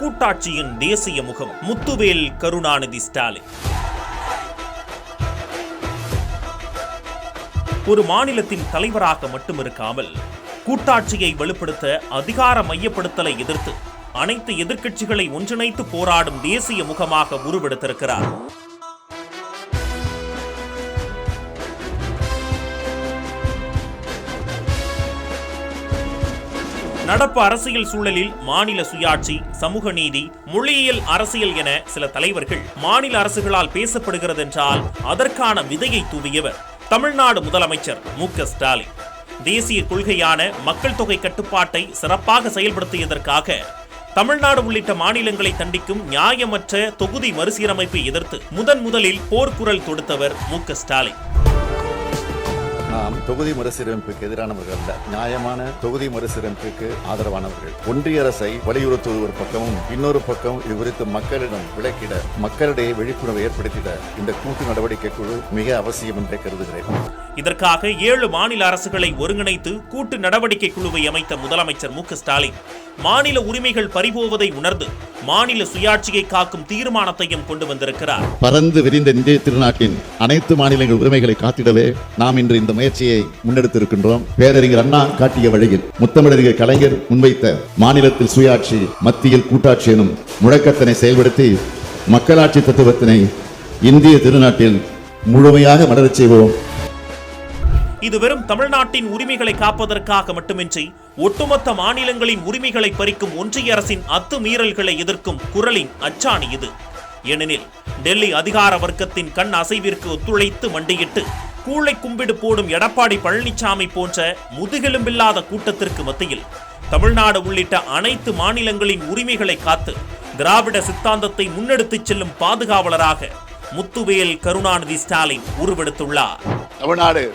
கூட்டாட்சியின் தேசிய முகம். முத்துவேல் கருணாநிதி ஸ்டாலின். ஒரு மாநிலத்தின் தலைவராக மட்டும் இருக்காமல் கூட்டாட்சியை வலுப்படுத்த அதிகார மையப்படுத்தலை எதிர்த்து அனைத்து எதிர்க்கட்சிகளை ஒன்றிணைத்து போராடும் தேசிய முகமாக உருவெடுத்திருக்கிறார். நடப்பு அரசியல் சூழலில் மாநில சுயாட்சி சமூக நீதி மொழியியல் அரசியல் என சில தலைவர்கள் மாநில அரசுகளால் பேசப்படுகிறது என்றால் அதற்கான விதையை தூவியவர். தமிழ்நாடு முதலமைச்சர் மு ஸ்டாலின். தேசிய கொள்கையான மக்கள் தொகை கட்டுப்பாட்டை சிறப்பாக செயல்படுத்தியதற்காக தமிழ்நாடு உள்ளிட்ட மாநிலங்களை தண்டிக்கும் நியாயமற்ற தொகுதி மறுசீரமைப்பை எதிர்த்து முதன் முதலில் போர்க்குரல் தொடுத்தவர் மு ஸ்டாலின். நாம் தொகுதி மறுசீரமைப்புக்கு எதிரானவர்கள் அல்ல நியாயமான தொகுதி மறுசீரமைப்புக்கு ஆதரவானவர்கள். ஒன்றிய அரசை வலியுறுத்துவது ஒரு பக்கமும் இன்னொரு பக்கம் இது குறித்து மக்களிடம் விளக்கிட மக்களிடையே விழிப்புணர்வு ஏற்படுத்திட இந்த கூட்டு நடவடிக்கை குழு மிக அவசியம் என்றே கருதுகிறேன். இதற்காக ஏழு மாநில அரசுகளை ஒருங்கிணைத்து கூட்டு நடவடிக்கை குழுவை அமைத்த முதலமைச்சர் மு க ஸ்டாலின் மாநில உரிமைகள் பறிபோவதை உணர்ந்து மாநில சுயாட்சியை காக்கும் தீர்மானத்தையும் கொண்டு வந்திருக்கிறார். பறந்து விரிந்த இந்திய திருநாட்டின் அனைத்து மாநிலங்கள் உரிமைகளை காத்திடவே நாம் இன்று இந்த முயற்சியை முன்னெடுத்திருக்கின்றோம். பேரறிஞர் அண்ணா காட்டிய வழியில் முத்தமிழறிஞர் கலைஞர் முன்வைத்த மாநிலத்தில் சுயாட்சி மத்தியில் கூட்டாட்சி எனும் முழக்கத்தினை செயல்படுத்தி மக்களாட்சி தத்துவத்தினை இந்திய திருநாட்டில் முழுமையாக மலரச் செய்வோம். இது வெறும் தமிழ்நாட்டின் உரிமைகளை காப்பதற்காக மட்டுமின்றி ஒட்டுமொத்த மாநிலங்களின் உரிமைகளை பறிக்கும் ஒன்றிய அரசின் அத்துமீறல்களை எதிர்க்கும் குரலின் அச்சாணி இது. ஏனெனில் டெல்லி அதிகார வர்க்கத்தின் கண் அசைவிற்கு ஒத்துழைத்து மண்டியிட்டு கூளை கும்பிடு போடும் எடப்பாடி பழனிசாமி போன்ற முதுகெலும்பில்லாத கூட்டத்திற்கு மத்தியில் தமிழ்நாடு உள்ளிட்ட அனைத்து மாநிலங்களின் உரிமைகளை காத்து திராவிட சித்தாந்தத்தை முன்னெடுத்துச் செல்லும் பாதுகாவலராக முத்துவேல் கருணாநிதி ஸ்டாலின் உருவெடுத்துள்ளார். தமிழ்நாடு